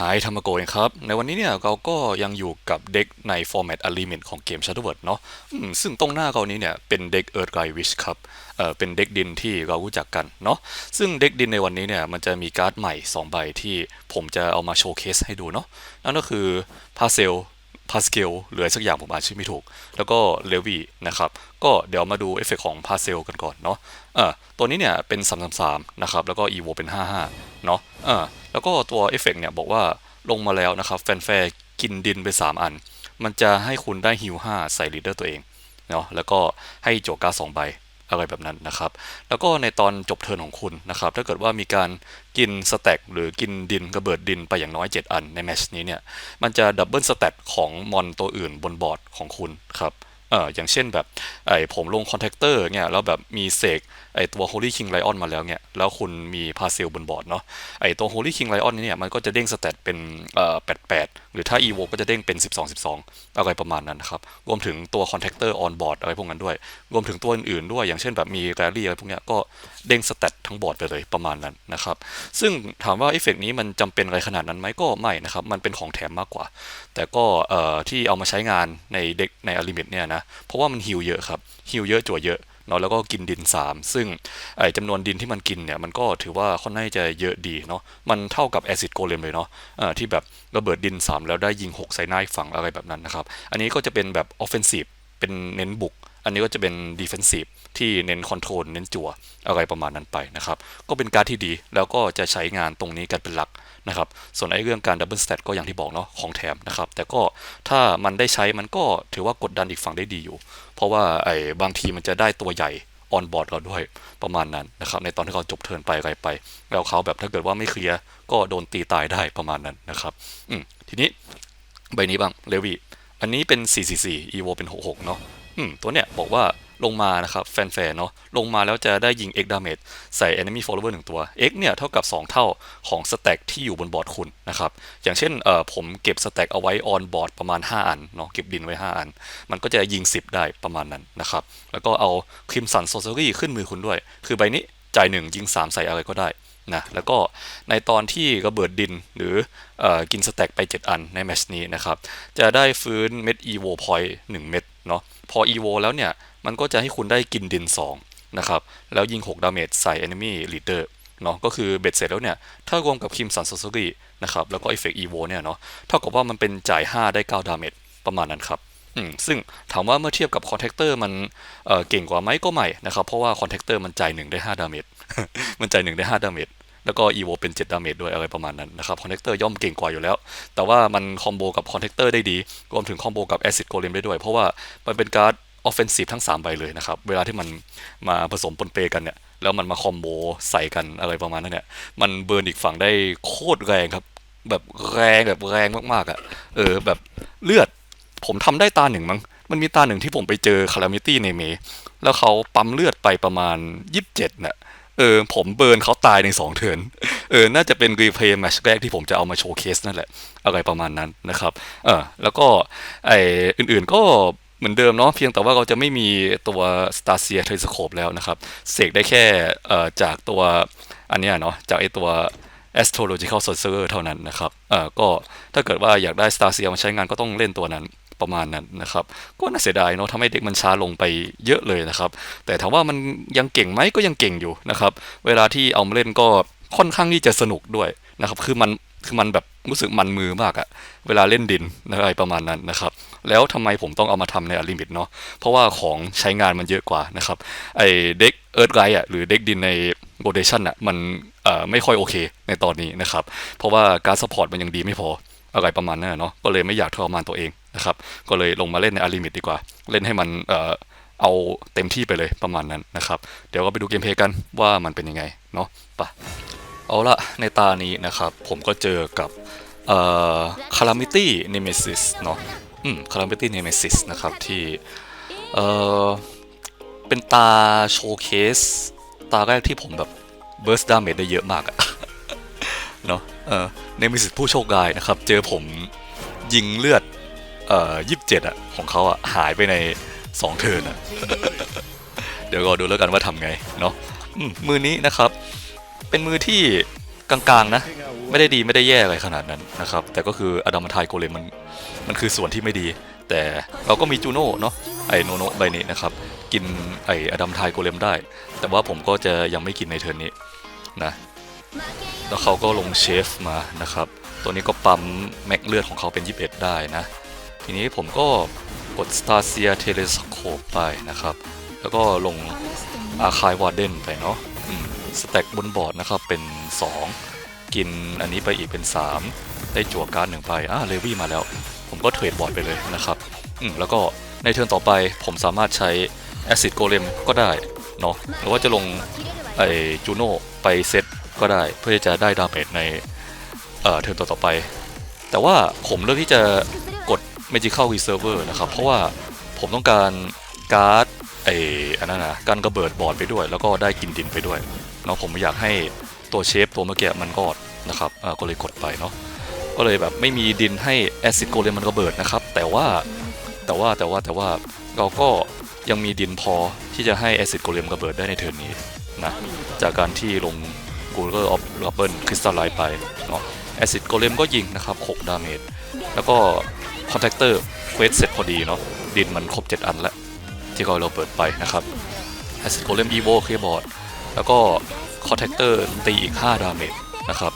หายธรรมโกเองครับ ในวันนี้เนี่ยเราก็ยังอยู่กับเด็กใน Format Element ของเกม Shadowword เนาะซึ่งตรงหน้าเรานี้เนี่ยเป็นเด็ก Earth Guy Wish ครับเอ่อเป็นเด็กดินที่เรารู้จักกันเนาะซึ่งเด็กดินในวันนี้เนี่ยมันจะมีการ์ดใหม่ 2 ใบที่ผมจะเอามาโชว์เคสให้ดูเนาะนั่นก็คือ p a r c e l พาสเกลหรือสักอย่างผมอ่านชื่อไม่ถูก แล้วก็เลวีนะครับ ก็เดี๋ยวมาดูเอฟเฟกของพาเซลกันก่อนเนาะเออตัวนี้เนี่ยเป็น 333 นะครับ แล้วก็อีโวเป็น 55 เนาะเออแล้วก็ตัวเอฟเฟกเนี่ยบอกว่าลงมาแล้วนะครับ แฟนแฟร์กินดินไป 3 อัน มันจะให้คุณได้ฮิว5ใส่ลีดเดอร์ตัวเองเนาะแล้วก็ให้โจกาสองใบ อะไรแบบนั้นนะครับ แล้วก็ในตอนจบเทิร์นของคุณนะครับ ถ้าเกิดว่ามีการกินสแต็กหรือกินดินกระเบิดดินไปอย่างน้อย 7 อันในแมชนี้เนี่ย มันจะดับเบิลสแต็กของมอนตัวอื่นบนบอร์ดของคุณครับ เอออย่างเช่นแบบไอผมลงคอนแทคเตอร์เนี่ยแล้วแบบมีเสก ไอตัว Holy King Lion มาแล้วเนี่ย แล้วคุณมีพาเซลบนบอร์ดเนาะ ไอตัว Holy King Lion เนี่ย มันก็จะเด้งสเตตเป็นเอ่อ88 หรือถ้า EVO ก็จะเด้งเป็น 12 12 อะไรประมาณนั้นนะครับ รวมถึงตัวคอนแทคเตอร์ออนบอร์ดอะไรพวกนั้นด้วย รวมถึงตัวอื่นๆด้วย อย่างเช่นแบบมีแรลลี่อะไรพวกเนี้ย ก็เด้งสเตตทั้งบอร์ดไปเลยประมาณนั้นนะครับ ซึ่งถามว่าเอฟเฟกนี้มันจำเป็นอะไรขนาดนั้นไหมก็ไม่นะครับ มันเป็นของแถมมากกว่า แต่ก็เอ่อที่เอามาใช้งานในเด็กในอลิมิตเนี่ยนะ เพราะว่ามันฮิลเยอะครับฮิลเยอะจั่วเยอะ เนาะแล้วก็กินดิน 3 ซึ่งไอ้จำนวนดินที่มันกินเนี่ยมันก็ถือว่าค่อนข้างจะเยอะดีเนาะมันเท่ากับแอซิดโกเลมเลยเนาะะที่แบบระเบิดดิน 3 แล้วได้ยิง 6 ใส่หน้าฝั่งอะไรแบบนั้นนะครับ อันนี้ก็จะเป็นแบบออฟเฟนซีฟเป็นเน้นบุก อันนี้ก็จะเป็นดีเฟนซีฟที่เน้นคอนโทรลเน้นจั่วอะไรประมาณนั้นไปนะครับ ก็เป็นการที่ดีแล้วก็จะใช้งานตรงนี้กันเป็นหลักนะครับ ส่วนไอ้เรื่องการดับเบิลสเตตก็อย่างที่บอกเนาะของแถมนะครับ แต่ก็ถ้ามันได้ใช้มันก็ถือว่ากดดันอีกฝั่งได้ดีอยู่ เพราะว่าไอ้บางทีมันจะได้ตัวใหญ่ออนบอร์ดเราด้วยประมาณนั้นนะครับ ในตอนที่เขาจบเทิร์นไปอะไรไป แล้วเขาแบบถ้าเกิดว่าไม่เคลียร์ก็โดนตีตายได้ประมาณนั้นนะครับ อืมทีนี้ใบนี้บ้างเลวีอันนี้เป็น 444 EVO เป็น 66 เนาะ ตัวเนี้ยบอกว่าลงมานะครับแฟนๆเนาะลงมาแล้วจะได้ยิง X damage ใส่ enemy follower 1 ตัว X เนี่ยเท่ากับ 2 เท่าของสแต็กที่อยู่บนบอร์ดคุณนะครับอย่างเช่นเอ่อผมเก็บสแต็กเอาไว้ออนบอร์ดประมาณ 5 อันเนาะเก็บดินไว้ 5 อัน มันก็จะยิง 10 ได้ประมาณนั้นนะครับแล้วก็เอาคริมสันโซ r รี่ขึ้นมือคุณด้วย คือใบนี้จ่าย 1 ยิง 3 ใส่อะไรก็ได้นะแล้วก็ในตอนที่ระเบิดดินหรืออกินสแต็กไป 7 อันในแมชนี้นะครับจะได้ฟื้นเม็ด EVO point 1เม็ดเนาะ พอ EVO แล้วเนี่ย มันก็จะให้คุณได้กินดิน 2 นะครับ แล้วยิง 6 ดาเมจใส่ enemy leader เนาะก็คือเบ็ดเสร็จแล้วเนี่ย ถ้ารวมกับคิมสันซ o ซ r รี่นะครับ แล้วก็เอฟเฟกต์อีโวเนี่ยเนาะเท่ากับว่ามันเป็นจ่าย 5 ได้ 9 ดาเมจประมาณนั้นครับอืมซึ่งถามว่าเมื่อเทียบกับคอนแทคเตอร์มันเอ่อเก่งกว่าไหมก็ไม่นะครับ เพราะว่าคอนแทคเตอร์มันจ่าย 1 ได้ 5 ดาเมจมันจ่าย 1 ได้ 5 ดาเมจ แล้วก็ EVO เป็น7ดาเมจด้วยอะไรประมาณนั้นนะครับคอนแทคเตอร์ย่อมเก่งกว่าอยู่แล้ว แต่ว่ามันคอมโบกับคอนแทคเตอร์ได้ดีรวมถึงคอมโบกับแอซิดโกเลมได้ด้วย เพราะว่ามันเป็นการ์ดออฟเฟนซีฟทั้ง 3 ใบเลยนะครับ เวลาที่มันมาผสมปนเปกันเนี่ย แล้วมันมาคอมโบใส่กันอะไรประมาณนั้นเนี่ย มันเบิร์นอีกฝั่งได้โคตรแรงครับ แบบแรงแบบแรงมากๆอะ่ะ เออแบบเลือด ผมทำได้ตาหนึ่งมั้ง มันมีตาหนึ่งที่ผมไปเจอคารามิตี้ในเม แล้วเขาปั๊มเลือดไปประมาณ 27น่ะ เออผมเบิร์นเขาตายในสองเทิร์นเออน่าจะเป็นรีเพย์แมชแรกที่ผมจะเอามาโชว์เคสนั่นแหละ อะไรประมาณนั้นนะครับเออแล้วก็ไออื่นๆก็เหมือนเดิมเนาะเพียงแต่ว่าเราจะไม่มีตัว s t a s i a t r i s c o p e แล้วนะครับ เสกได้แค่เอ่อจากตัวอันนี้เนาะจากไอตัว astrological sorcerer เท่านั้นนะครับเออก็ถ้าเกิดว่าอยากได้ s t a s i a มาใช้งานก็ต้องเล่นตัวนั้น ประมาณนั้นนะครับก็น่าเสียดายเนาะทำให้เด็กมันช้าลงไปเยอะเลยนะครับ แต่ถามว่ามันยังเก่งไหมก็ยังเก่งอยู่นะครับ เวลาที่เอามาเล่นก็ค่อนข้างที่จะสนุกด้วยนะครับ คือมันคือมันแบบรู้สึกมันมือมากอะเวลาเล่นดินอะไรประมาณนั้นนะครับ แล้วทำไมผมต้องเอามาทำในอลิมิตเนาะเพราะว่าของใช้งานมันเยอะกว่านะครับไอเด็กเอิร์ธไรอะหรือเด็กดินในโรเดชันอะมันไม่ค่อยโอเคในตอนนี้นะครับ เพราะว่าการสปอร์ตมันยังดีไม่พออะไรประมาณนั้นเนาะก็เลยไม่อยากทรมานตัวเอง นะครับ ก็เลยลงมาเล่นในอลิมิตดีกว่า เล่นให้มันเอ่อเอาเต็มที่ไปเลยประมาณนั้นนะครับ เดี๋ยวก็ไปดูเกมเพย์กันว่ามันเป็นยังไงเนาะไปะเอาละในตานี้นะครับ ผมก็เจอกับเอ่อ Calamity Nemesis เนาะอืม Calamity Nemesis นะครับที่เอ่อเป็นตาโชว์เคส ตาแรกที่ผมแบบเบิร์สดาเมจได้เยอะมากอะเนาะเออเนมิสิตผู้โชคร้ายนะครับ เจอผมยิงเลือด เอ่อยี่สิบเจ็ดอะของเขาอะหายไปในสองเทิร์นอะเดี๋ยวรอดูแล้วกันว่าทำไงเนาะมมือนี้นะครับ เป็นมือที่กลางๆนะ ไม่ได้ดีไม่ได้แย่อะไรขนาดนั้นนะครับ แต่ก็คืออดัมทายโกเลมมันมันคือส่วนที่ไม่ดี แต่เราก็มีจูโน่เนาะไอโนโนใบนี้นะครับ กินไออดัมทายโกเลมได้ แต่ว่าผมก็จะยังไม่กินในเทิร์นนี้นะแล้วเขาก็ลงเชฟมานะครับ ตัวนี้ก็ปั๊มแม็กเลือดของเขาเป็น 21 ได้นะ ทีนี้ผมก็กด Star s e a Telescope ไปนะครับ แล้วก็ลง Archive Warden ไปเนาะสแต็กบนบอร์ดนะครับเป็น 2 กินอันนี้ไปอีกเป็น 3 ได้จั่วการ์ดหนึ่งไปอ่าเลวี่มาแล้ว ผมก็เทรดบอร์ดไปเลยนะครับอืมแล้วก็ในเทิร์นต่อไปผมสามารถใช้ Acid Golem ก็ได้เนาะหรือว่าจะลงไอจูโน่ไปเซตก็ได้เพื่อจะได้ดาเมจในเอ่อเทิร์นต่อไป แต่ว่าผมเลือกที่จะ Magical Reserver นะครับ เพราะว่าผมต้องการการ์ดไออันนั้นนะการกระเบิดบอร์ดไปด้วย แล้วก็ได้กินดินไปด้วยเนาะผมอยากให้ตัวเชฟตัวเมื่อกี้มันกอดนะครับก็เลยกดไปเนาะก็เลยแบบไม่มีดินให้แอซิดโกเลมมันระเบิดนะครับ แต่ว่าแต่ว่าแต่ว่าแต่ว่าเราก็ยังมีดินพอที่จะให้แอซิดโกเลมระเบิดได้ในเทิร์นนี้นะจากการที่ลง g o l e r of r u b b l e Crystal Light ไปเนาะแอซิดโกเลมก็ยิงนะครับ 6 ดาเมจแล้วก็ คอนแทคเตอร์เควสเสร็จพอดีเนาะดินมันครบ 7 อันแล้ว ที่เราเปิดไปนะครับแอซิโกเลมอีโวเคบอร์ดแล้วก็คอนแทคเตอร์ตีอีก 5 ดาเมจนะครับ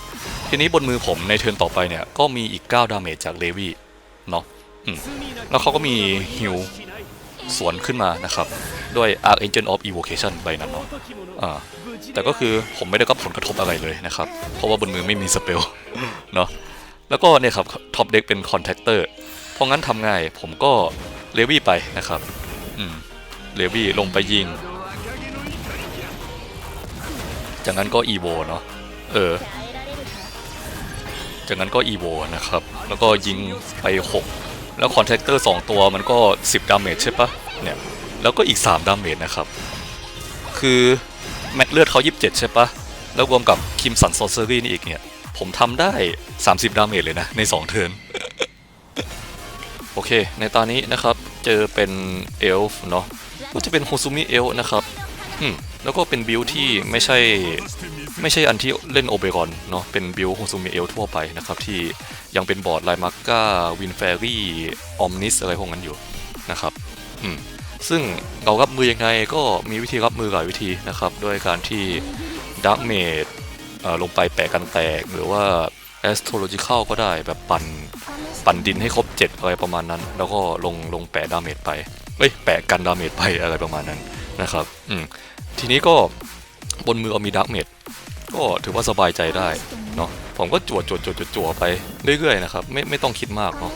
ทีนี้บนมือผมในเทิร์นต่อไปเนี่ย ก็มีอีก 9 ดาเมจจากเลวี่เนาะแล้วเขาก็มีฮิวสวนขึ้นมานะครับ ด้วย Archangel of Evocation ใบนั้นเนาะแต่ก็คือผมไม่ได้รับผลกระทบอะไรเลยนะครับ เพราะว่าบนมือไม่มีสเปลเนาะ แล้วก็เนี่ยครับท็อปเด็กเป็นคอนแทคเตอร์เพราะงั้นทำไงผมก็เลวี่ไปนะครับอืมเลวี่ลงไปยิง จากนั้นก็อีโวเนาะเออ จากนั้นก็อีโวนะครับ แล้วก็ยิงไป 6 แล้วคอนแทคเตอร์ 2 ตัวมันก็ 10 ดาเมจใช่ปะเนี่ย แล้วก็อีก 3 ดาเมจนะครับ คือแม็กเลือดเขา 27 ใช่ปะแล้วรวมกับคิมสันซอ r เซอรี่นี่อีกเนี่ย ผมทำได้ 30 ดาเมจเลยนะ ใน 2 เทิร์น โอเค ในตอนนี้นะครับ เจอเป็นเอลฟ์เนาะ ก็จะเป็นโฮซูมิเอลนะครับอืมแล้วก็เป็นบิลที่ไม่ใช่ไม่ใช่อันที่เล่นโอเบรอนเนาะ เป็นบิลโฮซูมิเอลทั่วไปนะครับ ที่ยังเป็นบอร์ดไลมาก้าวินแฟรี่ออมนิสอะไรพวกนั้นอยู่นะครับอืมซึ่งเรารับมือยังไงก็มีวิธีรับมือหลายวิธีนะครับ ด้วยการที่ดักเมด ลงไปแปะกันแตกหรือว่า astrological ก็ได้แบบปั่นปั่นดินให้ครบ 7 อะไรประมาณนั้น แล้วก็ลงลงแปะดาเมจไปเอ้ยแปะกันดาเมจไปอะไรประมาณนั้นนะครับอืมทีนี้ก็บนมือเอามีดักเมจก็ถือว่าสบายใจได้เนาะผมก็จวดจวดจวดจวดจวไปเรื่อยๆนะครับไม่ไม่ต้องคิดมากเนาะ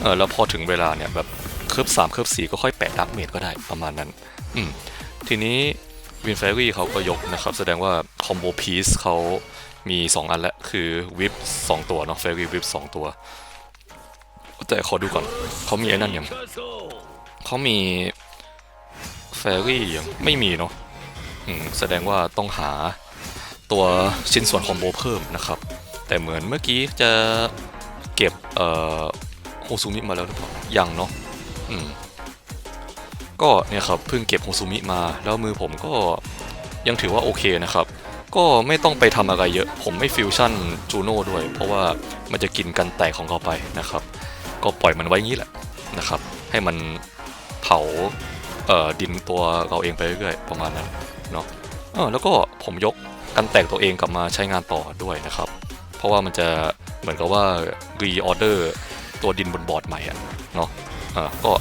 เออแล้วพอถึงเวลาเนี่ยแบบเคิร์ฟสามเคิร์ฟสี่ก็ค่อยแปะดักเมจก็ได้ประมาณนั้นอืมทีนี้ วินแฟรี่เขาก็ยกนะครับ แสดงว่าคอมโบพีซเขามี 2 อันแล้วคือวิป2ตัวเนาะแฟรี่วิป2ตัว แต่ขอดูก่อนเขามีไอ้นั่นยังเขามีแฟรี่ยังไม่มีเนาะแสดงว่าต้องหาตัวชิ้นส่วนคอมโบเพิ่มนะครับ แต่เหมือนเมื่อกี้จะเก็บเอ่อโฮซูมิมาแล้วหรือเปล่ายังเนาะอืม ก็เนี่ยครับเพิ่งเก็บโฮซูมิมา แล้วมือผมก็ยังถือว่าโอเคนะครับ ก็ไม่ต้องไปทำอะไรเยอะ ผมไม่ฟิวชั่นจูโน่ด้วย เพราะว่ามันจะกินกันแตกของเขาไปนะครับ ก็ปล่อยมันไว้งี้แหละนะครับ ให้มันเผาเดินตัวเราเองไปเรื่อยๆประมาณนั้นเนาะแล้วก็ผมยกกันแตกตัวเองกลับมาใช้งานต่อด้วยนะครับ เพราะว่ามันจะเหมือนกับว่ารีออเดอร์ตัวดินบนบอร์ดใหม่อะเนาะอ่าก็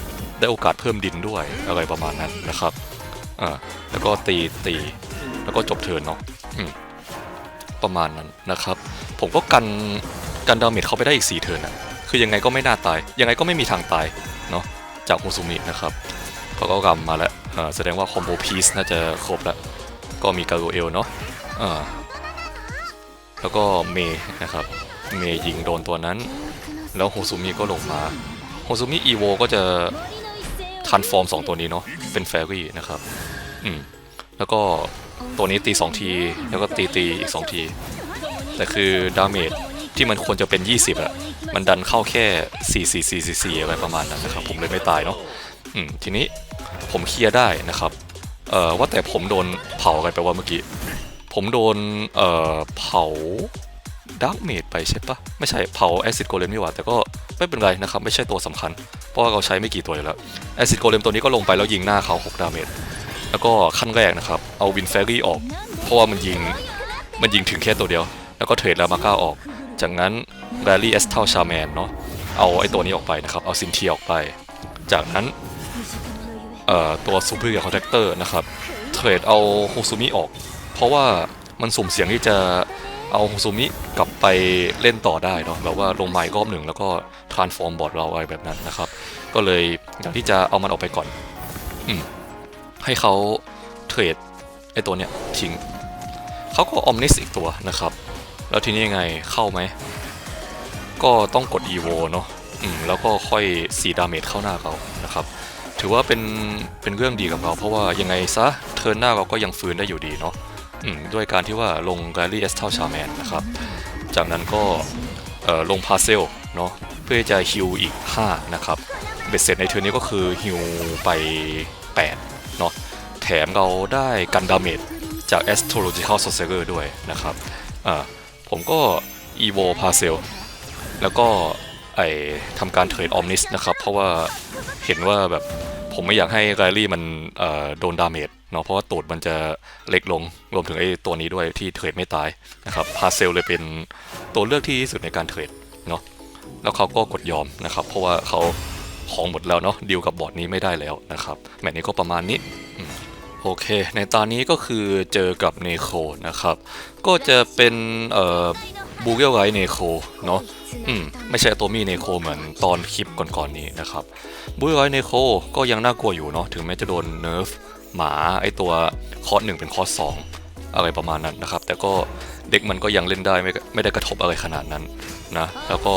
ได้โอกาสเพิ่มดินด้วยอะไรประมาณนั้นนะครับอ่าแล้วก็ตีตีแล้วก็จบเทิร์นเนาะประมาณนั้นนะครับ ผมก็กันกันดาเมจเขาไปได้อีก 4 เทิร์นอะคือยังไงก็ไม่น่าตาย ยังไงก็ไม่มีทางตายเนาะจากโฮซูมินะครับเขาก็กำมาแล้วอ่าแสดงว่าคอมโบพีซน่าจะครบแล้ว ก็มีการูเอลเนาะอ่าแล้วก็เมย์นะครับ เมย์ยิงโดนตัวนั้น แล้วโฮซูมิก็ลงมา โฮซูมิอีโวก็จะ ทันฟอร์ม 2 ตัวนี้เนาะเป็นแฟรี่นะครับอืมแล้วก็ตัวนี้ตี 2 ที แล้วก็ตีตีอีก 2 ที แต่คือดาเมจที่มันควรจะเป็น 20อะมันดันเข้าแค่ 4 4 4 4 4อะไรประมาณนั้นนะครับผมเลยไม่ตายเนาะอืมทีนี้ผมเคลียร์ได้นะครับเอ่อว่าแต่ผมโดนเผาอะไรไปว่าเมื่อกี้ผมโดนเอ่อเผา ดักเมดไปใช่ปะไม่ใช่เผาแอซิดโกเลมนี่หว่า แต่ก็ไม่เป็นไรนะครับ ไม่ใช่ตัวสำคัญ เพราะว่าเราใช้ไม่กี่ตัวอยู่แล้วแอซิดโกเลมตัวนี้ก็ลงไปแล้วยิงหน้าเขา 6 ดาเมจแล้วก็ขั้นแรกนะครับ เอาวินเฟรี่ออก เพราะว่ามันยิงมันยิงถึงแค่ตัวเดียว แล้วก็เทรดลามาก้าออก จากนั้นแรลลี่เอสเทลชาแมนเนาะเอาไอ้ตัวนี้ออกไปนะครับ เอาซินเทียออกไป จากนั้นเอ่อตัวซูเปอร์คอนแทคเตอร์นะครับเทรดเอาโฮซูมิออก เพราะว่ามันสุ่มเสี่ยงที่จะ เอาโฮซูมิกลับไปเล่นต่อได้เนาะแบบว่าลงไม้รอบหนึ่งแล้วก็ทรานส์ฟอร์มบอร์ดเราอะไรแบบนั้นนะครับ ก็เลยอยากที่จะเอามันออกไปก่อนอืมให้เขาเทรดไอตัวเนี้ยทิ้งเขาก็ออมนิสอีกตัวนะครับ แล้วทีนี้ยังไงเข้าไหม ก็ต้องกด EVO เนาะอืมแล้วก็ค่อย4ดาเมจเข้าหน้าเขานะครับถือว่าเป็นเป็นเรื่องดีกับเรา เพราะว่ายังไงซะเทิร์นหน้าเราก็ยังฟื้นได้อยู่ดีเนาะ ด้วยการที่ว่าลง g ก l ี y เอสเทลชาแมนนะครับ จากนั้นก็ลงพาเซลเนาะเพื่อจะฮิวอีก 5 นะครับ เบ็ดเสร็จในเทิร์นี้ก็คือฮิวไป 8 เนาะแถมเราได้กันดาเมจจาก Astrological Sorcerer ด้วยนะครับผมก็ Evo p a r c e l แล้วก็ไอทำการเทรดออมนิสนะครับ เพราะว่าเห็นว่าแบบผมไม่อยากให้ไรลี่มันโดนดาเมจ เนาะเพราะว่าตูดมันจะเล็กลงรวมถึงไอ้ตัวนี้ด้วยที่เทรดไม่ตายนะครับพาเซลเลยเป็นตัวเลือกที่ดีสุดในการเทรดเนาะแล้วเขาก็กดยอมนะครับเพราะว่าเขาของหมดแล้วเนาะดีลกับบอร์ดนี้ไม่ได้แล้วนะครับแมตช์นี้ก็ประมาณนี้โอเค ในตอนนี้ก็คือเจอกับเนโคนะครับ ก็จะเป็นเอ่อบูเกลไ t เนโคเนาะอืมไม่ใช่ตัวมีเนโคเหมือนตอนคลิปก่อนๆนนี้นะครับบุยร้อยเนโคก็ยังน่ากลัวอยู่เนาะถึงแม้จะโดนเนิร์ฟ หมาไอตัวคอร์สหนึ่งเป็นคอร์สสองอะไรประมาณนั้นนะครับ แต่ก็เด็กมันก็ยังเล่นได้ไม่ไม่ได้กระทบอะไรขนาดนั้นนะแล้วก็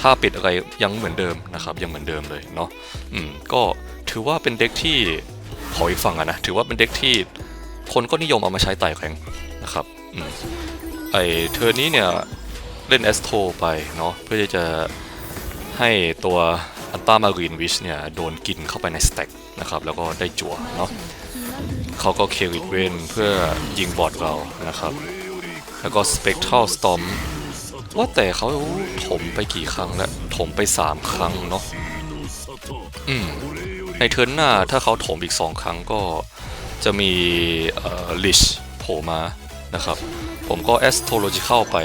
ถ้าปิดอะไรยังเหมือนเดิมนะครับ ยังเหมือนเดิมเลยเนาะอืมก็ถือว่าเป็นเด็กที่ขออีกฝั่งอะนะถือว่าเป็นเด็กที่คนก็นิยมเอามาใช้ไต่แข่งนะครับอืมไอเทอร์นี้เนี่ยเล่นแอสโทไปเนาะเพื่อจะให้ตัวอันต้ามารีนวิชเนี่ยโดนกินเข้าไปในสแต็กนะครับแล้วก็ได้จั่วเนาะ เขาก็เคริดเวนเพื่อยิงบอดเรานะครับ แล้วก็สเปกทัลสตอมว่าแต่เขาถมไปกี่ครั้งแล้วถมไป 3 ครั้งเนาะอืมในเทิร์นหน้าถ้าเขาถมอีก 2 ครั้งก็จะมีลิชโผล่มานะครับ ผมก็แอสโทโลจิเข้าไป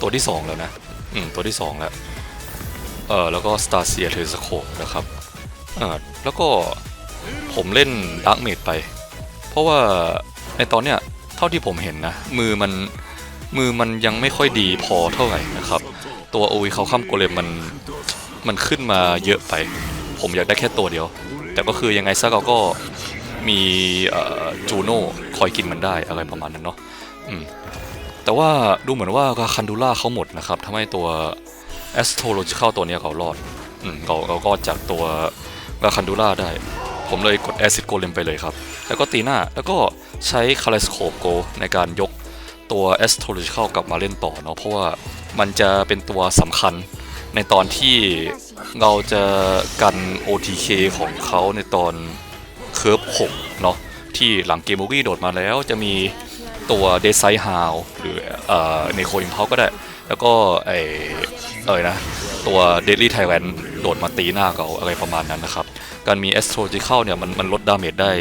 ตัวที่ 2 แล้วนะ อืม ตัวที่ 2 แล้ว เออแล้วก็สตาร์เซียเทสโคนะครับเออแล้วก็ผมเล่นดาร์กเมดไป เพราะว่าในตอนเนี้ยเท่าที่ผมเห็นนะ มือมันมือมันยังไม่ค่อยดีพอเท่าไหร่นะครับ ตัวโอวีเขาข้ามโกเลมมันมันขึ้นมาเยอะไป ผมอยากได้แค่ตัวเดียว แต่ก็คือยังไงซะเราก็มีจูโน่คอยกินมันได้อะไรประมาณนั้นเนาะแต่ว่าดูเหมือนว่าราคันดูล่าเขาหมดนะครับทำให้ตัว Astrological ตัวเนี้ยเขารอดอเขาเขาก็จากตัวราคันดูล่าได้ ผมเลยกด Acid Golem ไปเลยครับ แล้วก็ตีหน้าแล้วก็ใช้ c a l e s c o p e Go ในการยกตัว Astrological กลับมาเล่นต่อเนาะเพราะว่ามันจะเป็นตัวสำคัญในตอนที่เราจะกัน OTK ของเขาในตอนเคิร์ฟ6เนาะที่หลังเกมโมกี้โดดมาแล้วจะมีตัวเดซไซฮาวหรือเอ่อในโคอิมเพาก็ได้ แล้วก็ไอเอ่ยนะ ตัวเดลี่ไทแวน โดดมาตีหน้าเขาอะไรประมาณนั้นนะครับ การมี a s t r o l o g i c a l เนี่ยมันมันลดดาเมจได้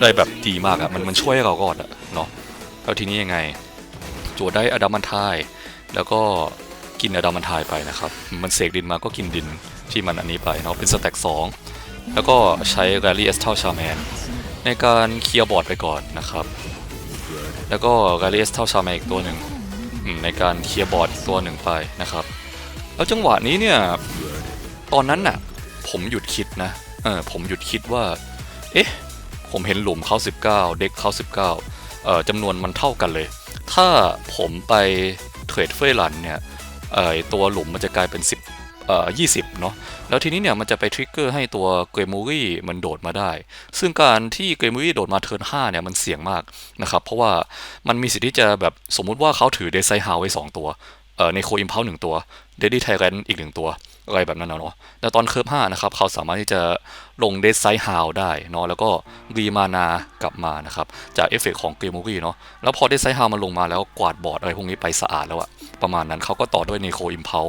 ได้แบบดีมากอะมันมันช่วยให้เราก่อนอะเนาะแล้วทีนี้ยังไงจวดได้อดัมมันทาย แล้วก็กินอดัมมันทายไปนะครับ มันเสกดินมาก็กินดินที่มันอันนี้ไปเนาะเป็นสแต็กสองแล้วก็ใช้แรลลี่เอสเทลชาแมนในการเคลียร์บอร์ดไปก่อนนะครับ แล้วก็กาเลสเท่าชาแมอีกตัวหนึ่งในการเคลียร์บอร์ดอีกตัวหนึ่งไปนะครับ แล้วจังหวะนี้เนี่ย ตอนนั้นน่ะ ผมหยุดคิดนะเออผมหยุดคิดว่า เอ๊ะ ผมเห็นหลุมเขา 19 เด็กเขา 19เอ่อจำนวนมันเท่ากันเลย ถ้าผมไปเทรดเฟยลันเนี่ยเอ่อตัวหลุมมันจะกลายเป็น 10เอ่อ20 เนาะแล้วทีนี้เนี่ยมันจะไปทริกเกอร์ให้ตัวเกรมูรี่มันโดดมาได้ ซึ่งการที่เกรมูรี่โดดมาเทิร์น5เนี่ยมันเสี่ยงมากนะครับ เพราะว่ามันมีสิทธิ์ที่จะแบบสมมุติว่าเขาถือเดซไซฮาวไว้ 2 ตัวเอ่อในโคอิมเพลหนึ่งตัวเดดี้ไทแรนอีกหนึ่งตัว อะไรแบบนั้นนะเนาะแต่ตอนเคิร์ฟ5นะครับเขาสามารถที่จะลงเดซไซฮาวได้เนาะแล้วก็รีมานากลับมานะครับจากเอฟเฟกต์ของเกมมูรี่เนาะแล้วพอเดซไซฮาวมันลงมาแล้วกวาดบอร์ดอะไรพวกนี้ไปสะอาดแล้วอะประมาณนั้นเขาก็ต่อด้วยเนโคอิมเพล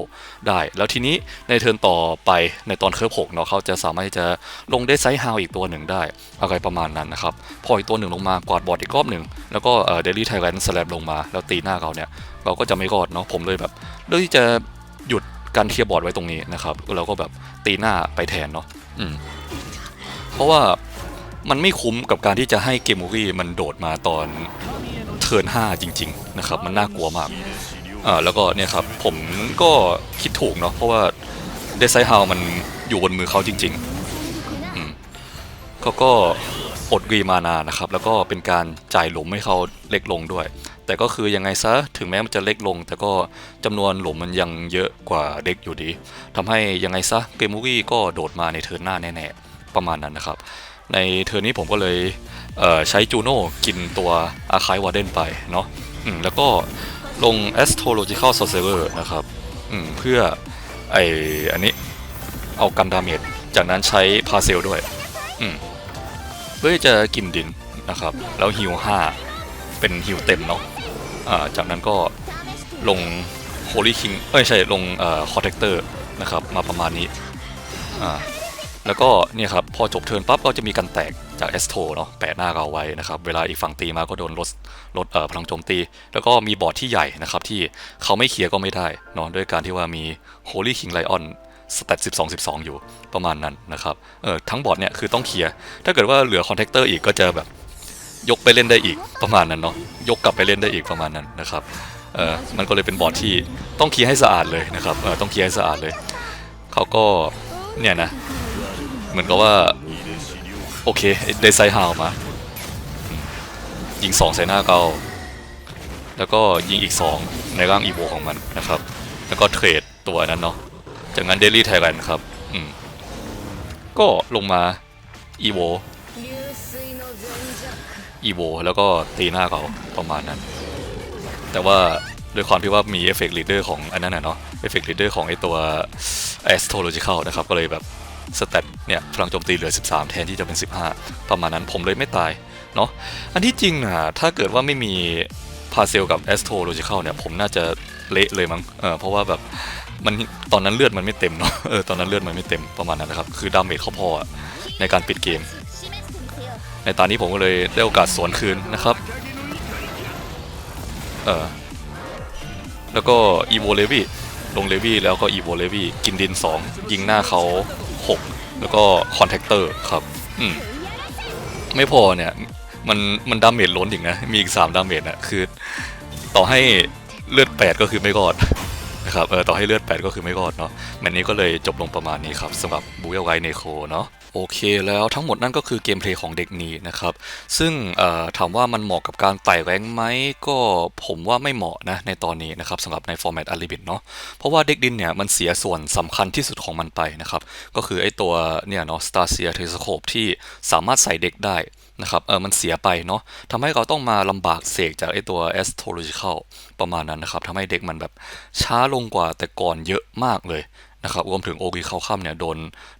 ได้ แล้วทีนี้ในเทิร์นต่อไปในตอนเคิร์ฟ6เนาะเขาจะสามารถที่จะลงเดซไซฮาวอีกตัวหนึ่งได้ อะไรประมาณนั้นนะครับพออีกตัวหนึ่งลงมากวาดบอร์ดอีกรอบหนึ่งแล้วก็เดลี่ไทแลนด์สแลบลงมาแล้วตีหน้าเขาเนี่ยเราก็จะไม่รอดเนาะผมเลยแบบเลือกที่จะหยุด การเคลียร์บอร์ดไว้ตรงนี้นะครับเราก็แบบตีหน้าไปแทนเนาะอืมเพราะว่ามันไม่คุ้มกับการที่จะให้เกมมูรี่มันโดดมาตอนเทิร์น5จริง ๆ นะครับ มันน่ากลัวมากอ่าแล้วก็เนี่ยครับ ผมก็คิดถูกเนาะเพราะว่าเดซไซฮาวมันอยู่บนมือเขาจริงๆอืมเขาก็อดรีมานานะครับ แล้วก็เป็นการจ่ายหลุมให้เขาเล็กลงด้วย แต่ก็คือยังไงซะถึงแม้มันจะเล็กลง แต่ก็จำนวนหลุมมันยังเยอะกว่าเด็กอยู่ดีทำให้ยังไงซะเกมมูรี่ก็โดดมาในเทิร์นหน้าแน่ๆ ประมาณนั้นนะครับ ในเทิร์นนี้ผมก็เลยเใช้จูโน่กินตัวอาคายวาเดนไปเนาะแล้วก็ลง astrological sorcerer นะครับเพื่อไออันนี้เอากันดาเมจจากนั้นใช้พาเซลด้วยเพื่อจะกินดินนะครับ แล้วฮิว5เป็นฮิวเต็มเนาะ จากนั้นก็ลง Holy King เอ้ยใช่ลงเอ่อ Protector นะครับมาประมาณนี้แล้วก็เนี่ยครับพอจบเทิร์นปั๊บเราจะมีกันแตกจากเอสโทเนาะแปะหน้าเราไว้นะครับเวลาอีกฝั่งตีมาก็โดนลดลดพลังโจมตี แล้วก็มีบอร์ดที่ใหญ่นะครับที่เขาไม่เคลียร์ก็ไม่ได้เนาะด้วยการที่ว่ามี Holy King Lion สเตต12 12อยู่ประมาณนั้นนะครับเออทั้งบอร์ดเนี่ยคือต้องเคลียร์ถ้าเกิดว่าเหลือคอนแทคเตอร์อีกก็จะแบบยกไปเล่นได้อีกประมาณนั้นเนาะ ยกกลับไปเล่นได้อีกประมาณนั้นนะครับเออมันก็เลยเป็นบอร์ดที่ต้องเคลียร์ให้สะอาดเลยนะครับเออต้องเคลียร์ให้สะอาดเลยเขาก็เนี่ยนะเหมือนกับว่าโอเคได้ไซฮาวมายิงสองใส่หน้าเกาแล้วก็ยิงอีก 2 ในร่างอีโวของมันนะครับ แล้วก็เทรดตัวนั้นเนาะจากนั้นเดลี่ไทแลนด์ครับ อืม ก็ลงมาอีโว อีโวแล้วก็ตีหน้าเขาประมาณนั้น แต่ว่าด้วยความที่ว่ามีเอฟเฟกต์ลีดเดอร์ของอันนั้นนะเนาะเอฟเฟกต์ลีดเดอร์ของไอตัว astrological นะครับ ก็เลยแบบสเตตเนี่ยพลังโจมตีเหลือ 13 แทนที่จะเป็น 15 ประมาณนั้นผมเลยไม่ตายเนาะอันที่จริงนะถ้าเกิดว่าไม่มีพาเซลกับ astrological เนี่ยผมน่าจะเละเลยมั้งเออเพราะว่าแบบมันตอนนั้นเลือดมันไม่เต็มเนาะเออตอนนั้นเลือดมันไม่เต็มประมาณนั้นนะครับ คือดาเมจเขาพอในการปิดเกม ในตอนนี้ผมก็เลยได้โอกาสสวนคืนนะครับเออแล้วก็อีโวเลวีลงเลวีแล้วก็อีโวเลวีกินดิน 2 ยิงหน้าเขา 6 แล้วก็คอนแทคเตอร์ครับอืมไม่พอเนี่ย มันมันดาเมจล้นอีกนะ มีอีก 3 ดาเมจนะคือ ต่อให้เลือด 8 ก็คือไม่รอดนะครับเออต่อให้เลือด 8 ก็คือไม่รอดเนาะแมตช์นี้ก็เลยจบลงประมาณนี้ครับสำหรับบูเอลไวเนโคเนาะ โอเคแล้วทั้งหมดนั่นก็คือเกมเพลย์ของเด็กนี้นะครับ ซึ่งถามว่ามันเหมาะกับการไต่แรงไหมก็ผมว่าไม่เหมาะนะในตอนนี้นะครับสำหรับในฟอร์แมตอาริบิทเนาะเพราะว่าเด็กดินเนี่ยมันเสียส่วนสำคัญที่สุดของมันไปนะครับ ก็คือไอตัวเนี่ยเนาะสตาร์เซียเทสโคปที่สามารถใส่เด็กได้นะครับเออมันเสียไปเนาะทำให้เราต้องมาลำบากเสกจากไอตัว astrological ประมาณนั้นนะครับทำให้เด็กมันแบบช้าลงกว่าแต่ก่อนเยอะมากเลย นะครับรวมถึงโอกิเขาค่ำเนี่ยโดน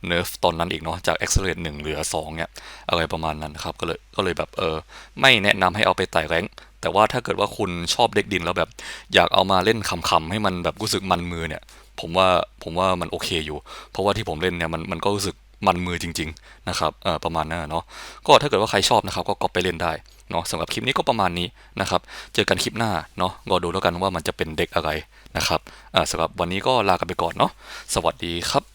เนิร์ฟตอนนั้นอีกเนาะจาก accelerate 1เหลือ2เนี่ยอะไรประมาณนั้นครับก็เลยก็เลยแบบเออไม่แนะนำให้เอาไปไต่แรงแต่ว่าถ้าเกิดว่าคุณชอบเด็กดินแล้วแบบอยากเอามาเล่นคำๆให้มันแบบรู้สึกมันมือเนี่ยผมว่าผมว่ามันโอเคอยู่ เพราะว่าที่ผมเล่นเนี่ยมันมันก็รู้สึก มันมือจริงๆนะครับเออประมาณนั้นเนาะก็ถ้าเกิดว่าใครชอบนะครับ ก็กอบไปเล่นได้เนาะสำหรับคลิปนี้ก็ประมาณนี้นะครับ เจอกันคลิปหน้าเนาะก็ดูแล้วกันว่ามันจะเป็นเด็กอะไรนะครับอ่าสำหรับวันนี้ก็ลากันไปก่อนเนาะสวัสดีครับ